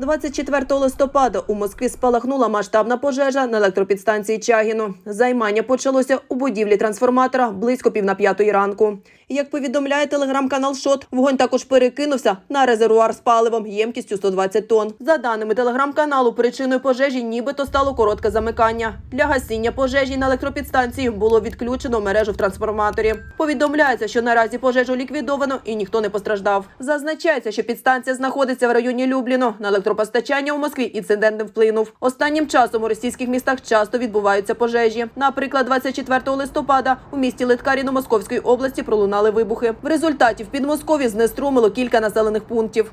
24 листопада у Москві спалахнула масштабна пожежа на електропідстанції Чагіно. Займання почалося у будівлі трансформатора близько пів на п'ятої ранку. Як повідомляє телеграм-канал Шот, вогонь також перекинувся на резервуар з паливом ємкістю 120 тонн. За даними телеграм-каналу, причиною пожежі нібито стало коротке замикання. Для гасіння пожежі на електропідстанції було відключено мережу в трансформаторі. Повідомляється, що наразі пожежу ліквідовано і ніхто не постраждав. Зазначається, що підстанція знаходиться в районі Любліно. На електропостачання у Москві інцидент не вплинув. Останнім часом у російських містах часто відбуваються пожежі. Наприклад, 24 листопада у місті Литкаріно Московської області пролунали вибухи. В результаті в Підмоскові знеструмило кілька населених пунктів.